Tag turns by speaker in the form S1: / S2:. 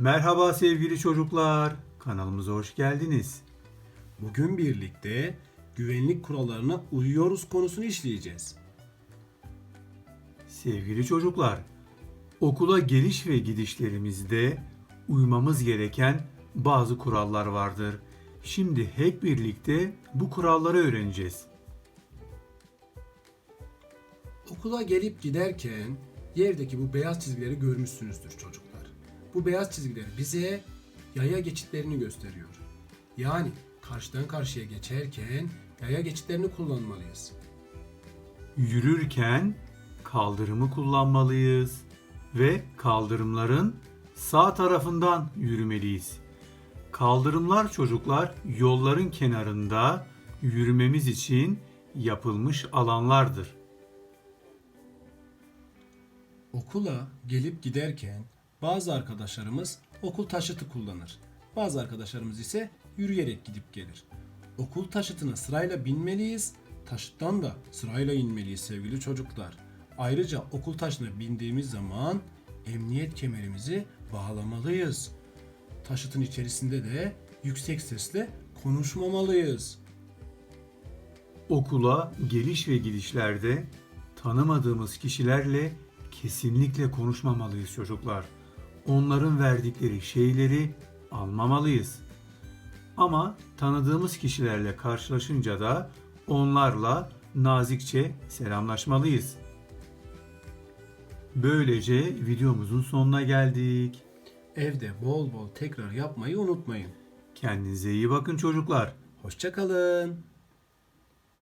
S1: Merhaba sevgili çocuklar. Kanalımıza hoş geldiniz.
S2: Bugün birlikte güvenlik kurallarına uyuyoruz konusunu işleyeceğiz.
S1: Sevgili çocuklar, okula geliş ve gidişlerimizde uymamız gereken bazı kurallar vardır. Şimdi hep birlikte bu kuralları öğreneceğiz.
S2: Okula gelip giderken yerdeki bu beyaz çizgileri görmüşsünüzdür çocuklar. Bu beyaz çizgiler bize yaya geçitlerini gösteriyor. Yani karşıdan karşıya geçerken yaya geçitlerini kullanmalıyız.
S1: Yürürken kaldırımı kullanmalıyız ve kaldırımların sağ tarafından yürümeliyiz. Kaldırımlar çocuklar yolların kenarında yürümemiz için yapılmış alanlardır.
S2: Okula gelip giderken bazı arkadaşlarımız okul taşıtı kullanır. Bazı arkadaşlarımız ise yürüyerek gidip gelir. Okul taşıtına sırayla binmeliyiz, taşıttan da sırayla inmeliyiz sevgili çocuklar. Ayrıca okul taşına bindiğimiz zaman emniyet kemerimizi bağlamalıyız. Taşıtın içerisinde de yüksek sesle konuşmamalıyız.
S1: Okula geliş ve gidişlerde tanımadığımız kişilerle kesinlikle konuşmamalıyız çocuklar. Onların verdikleri şeyleri almamalıyız. Ama tanıdığımız kişilerle karşılaşınca da onlarla nazikçe selamlaşmalıyız. Böylece videomuzun sonuna geldik.
S2: Evde bol bol tekrar yapmayı unutmayın.
S1: Kendinize iyi bakın çocuklar.
S2: Hoşçakalın.